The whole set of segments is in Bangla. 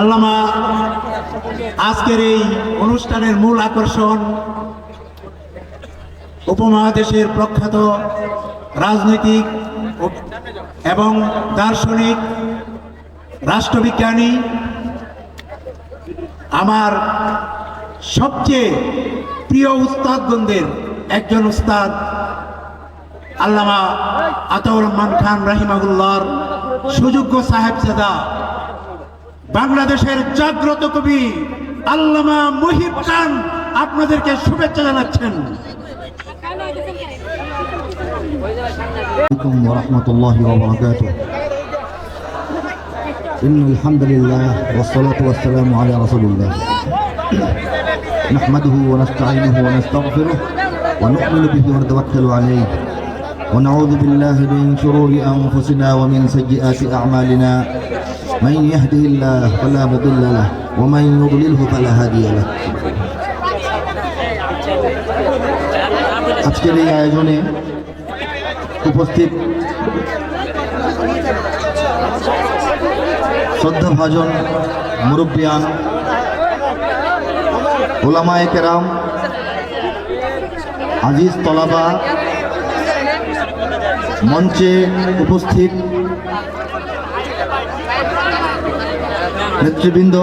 আল্লামা, আজকের এই অনুষ্ঠানের মূল আকর্ষণ উপমহাদেশের প্রখ্যাত রাজনৈতিক এবং দার্শনিক রাষ্ট্রবিজ্ঞানী, আমার সবচেয়ে প্রিয় উস্তাদগণদের একজন উস্তাদ আল্লামা আতাউর রহমান খান রাহিমাগুল্লাহর সুযোগ্য সাহেবজাদা বাংলাদেশের জাগ্রত কবি আল্লামা মুহিব খান আপনাদেরকে শুভেচ্ছা জানাচ্ছেন عليكم ورحمة الله وبركاته إن الحمد لله والصلاة والسلام على رسول الله نحمده ونستعينه ونستغفره ونؤمن به ونتوكل عليه ونعوذ بالله من شرور أنفسنا ومن سيئات أعمالنا من يهده الله فلا مضل له ومن يضلله فلا هادي له আজকের এই আয়োজনে উপস্থিত শ্রদ্ধাভাজন মুরব্বিয়ান ওলামায়ে কেরাম আজিজ তলাবা মঞ্চে উপস্থিত নেতৃবৃন্দ,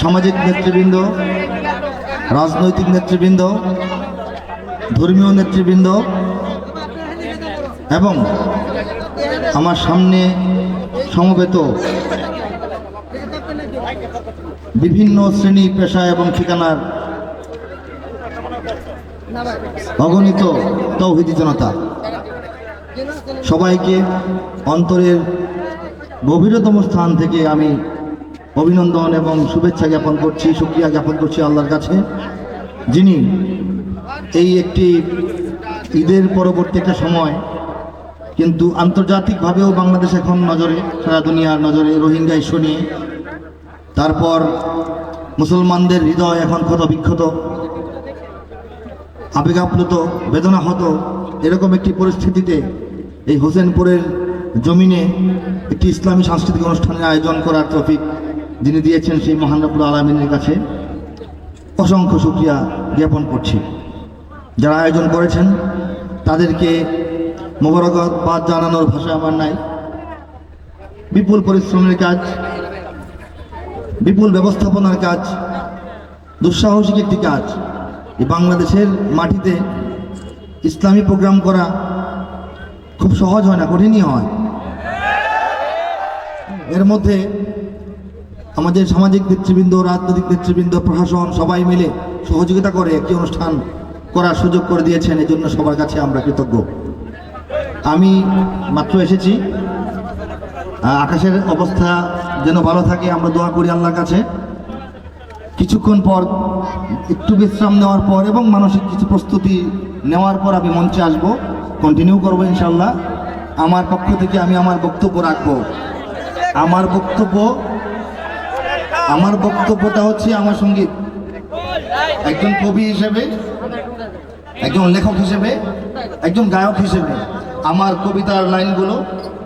সামাজিক নেতৃবৃন্দ, রাজনৈতিক নেতৃবৃন্দ, ধর্মীয় নেতৃবৃন্দ এবং আমার সামনে সমবেত বিভিন্ন শ্রেণি, পেশা এবং ঠিকানার অগণিত তৌহিদি জনতা। সবাইকে অন্তরের গভীরতম স্থান থেকে আমি অভিনন্দন এবং শুভেচ্ছা জ্ঞাপন করছি, সুক্রিয়া জ্ঞাপন করছি আল্লাহর কাছে, যিনি এই একটি ঈদের পরবর্তী একটা সময় কিন্তু আন্তর্জাতিকভাবেও বাংলাদেশ এখন নজরে, সারা দুনিয়ার নজরে রোহিঙ্গা ইস্যু নিয়ে। তারপর মুসলমানদের হৃদয় এখন ক্ষত বিক্ষত আবেগাপ্লুত বেদনা হতো এরকম একটি পরিস্থিতিতে এই হোসেনপুরের জমিনে একটি ইসলামী সাংস্কৃতিক অনুষ্ঠানের আয়োজন করার তৌফিক যিনি দিয়েছেন সেই মহানবুল আলমিনের কাছে অসংখ্য শুক্রিয়া জ্ঞাপন করছি। যারা আয়োজন করেছেন, তাদেরকে মোবারকবাদ জানানোর ভাষা আমার নাই। বিপুল পরিশ্রমের কাজ, বিপুল ব্যবস্থাপনার কাজ, দুঃসাহসিক একটি কাজ। এই বাংলাদেশের মাটিতে ইসলামী প্রোগ্রাম করা খুব সহজ হয় না, কঠিনই হয়। এর মধ্যে আমাদের সামাজিক নেতৃবৃন্দ, রাজনৈতিক নেতৃবৃন্দ, প্রশাসন সবাই মিলে সহযোগিতা করে একটি অনুষ্ঠান করার সুযোগ করে দিয়েছেন। এই জন্য সবার কাছে আমরা কৃতজ্ঞ। আমি মাত্র এসেছি। আকাশের অবস্থা যেন ভালো থাকে, আমরা দোয়া করি আল্লাহর কাছে। কিছুক্ষণ পর, একটু বিশ্রাম নেওয়ার পর এবং মানসিক কিছু প্রস্তুতি নেওয়ার পর আমি মঞ্চে আসব। কন্টিনিউ করব ইনশাল্লাহ আমার পক্ষ থেকে আমি আমার বক্তব্য রাখব। আমার বক্তব্য, আমার বক্তব্যটা হচ্ছে আমার সংগীত। একজন কবি হিসেবে, একজন লেখক হিসেবে, একজন গায়ক হিসেবে আমার কবিতার লাইনগুলো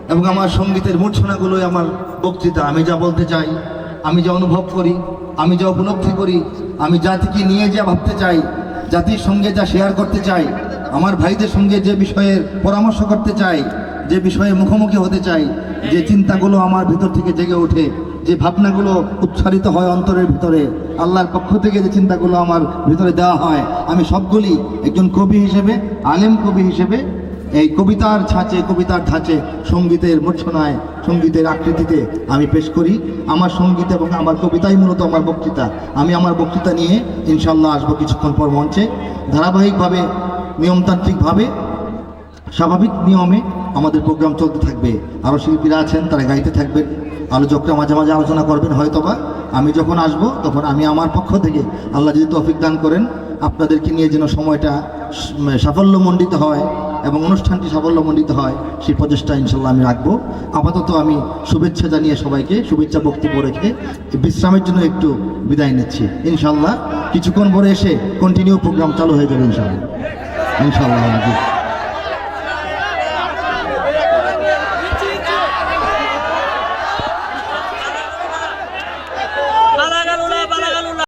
এবং আমার সঙ্গীতের মূর্ছনাগুলো, আমার বক্তৃতা, আমি যা বলতে চাই, আমি যা অনুভব করি, আমি যা উপলব্ধি করি, আমি জাতিকে নিয়ে যা ভাবতে চাই, জাতির সঙ্গে যা শেয়ার করতে চাই, আমার ভাইদের সঙ্গে যে বিষয়ের পরামর্শ করতে চাই যে বিষয়ে মুখোমুখি হতে চাই, যে চিন্তাগুলো আমার ভিতর থেকে জেগে ওঠে, যে ভাবনাগুলো উচ্চারিত হয় অন্তরের ভিতরে, আল্লাহর পক্ষ থেকে যে চিন্তাগুলো আমার ভিতরে দেওয়া হয়, আমি সবগুলি একজন কবি হিসেবে, আলেম কবি হিসেবে, এই কবিতার ছাঁচে, কবিতার ধাঁচে, সঙ্গীতের মূর্ছনায়, সঙ্গীতের আকৃতিতে আমি পেশ করি। আমার সংগীত এবং আমার কবিতাই মূলত আমার বক্তৃতা। আমি আমার বক্তৃতা নিয়ে ইনশাল্লাহ আসব কিছুক্ষণ পর মঞ্চে। ধারাবাহিকভাবে, নিয়মতান্ত্রিকভাবে স্বাভাবিক নিয়মে আমাদের প্রোগ্রাম চলতে থাকবে। আরও শিল্পীরা আছেন, তারা গাইতে থাকবেন আলোচকরা মাঝে মাঝে আলোচনা করবেন, হয়তোবা। আমি যখন আসব, তখন আমি আমার পক্ষ থেকে আল্লাহ যদি তৌফিক দান করেন, আপনাদেরকে নিয়ে যেন সময়টা সাফল্যমণ্ডিত হয় এবং অনুষ্ঠানটি সাফল্যমণ্ডিত হয়, সেই প্রচেষ্টা ইনশাল্লাহ আমি রাখব। আপাতত আমি শুভেচ্ছা জানিয়ে সবাইকে, শুভেচ্ছা বক্তব্য রেখে বিশ্রামের জন্য একটু বিদায় নিচ্ছি। ইনশাল্লাহ কিছুক্ষণ পরে এসে কন্টিনিউ প্রোগ্রাম চালু হয়ে যাবে ইনশাল্লাহ ইনশাল্লাহ